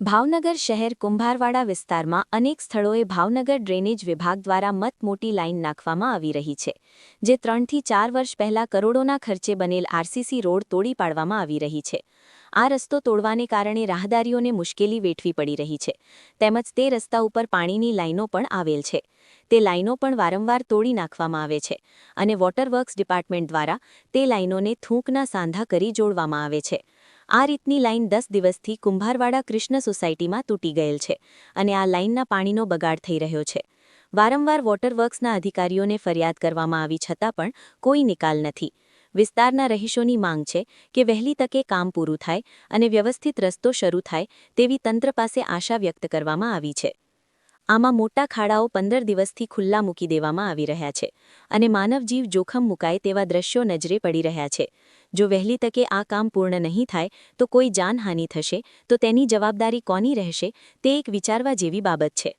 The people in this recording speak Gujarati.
ભાવનગર શહેર કુંભારવાડા વિસ્તારમાં અનેક સ્થળોએ ભાવનગર ડ્રેનેજ વિભાગ દ્વારા મત મોટી લાઇન નાખવામાં આવી રહી છે, જે ત્રણથી ચાર વર્ષ પહેલા કરોડોના ખર્ચે બનેલ આરસીસી રોડ તોડી પાડવામાં આવી રહી છે. આ રસ્તો તોડવાને કારણે રાહદારીઓને મુશ્કેલી વેઠવી પડી રહી છે, તેમજ તે રસ્તા ઉપર પાણીની લાઇનો પણ આવેલ છે. તે લાઇનો પણ વારંવાર તોડી નાખવામાં આવે છે અને વોટર વર્ક્સ ડિપાર્ટમેન્ટ દ્વારા તે લાઇનોને થૂંકના સાંધા કરી જોડવામાં આવે છે. આ રીતની લાઇન દસ દિવસથી કુંભારવાડા કૃષ્ણ સોસાયટીમાં તૂટી ગયેલ છે અને આ લાઇનના પાણીનો બગાડ થઈ રહ્યો છે. વારંવાર વોટર વર્ક્સના અધિકારીઓને ફરિયાદ કરવામાં આવી છતાં પણ કોઈ નિકાલ નથી. વિસ્તારના રહીશોની માંગ છે કે વહેલી તકે કામ પૂરું થાય અને વ્યવસ્થિત રસ્તો શરૂ થાય તેવી તંત્ર પાસે આશા વ્યક્ત કરવામાં આવી છે. આમાં મોટા ખાડાઓ પંદર દિવસથી ખુલ્લા મૂકી દેવામાં આવી રહ્યા છે અને માનવજીવ જોખમ મુકાય તેવા દ્રશ્યો નજરે પડી રહ્યા છે. જો વહેલી તકે આ કામ પૂર્ણ નહીં થાય, તો કોઈ જાનહાનિ થશે, તો તેની જવાબદારી કોની રહેશે, તે એક વિચારવા જેવી બાબત છે.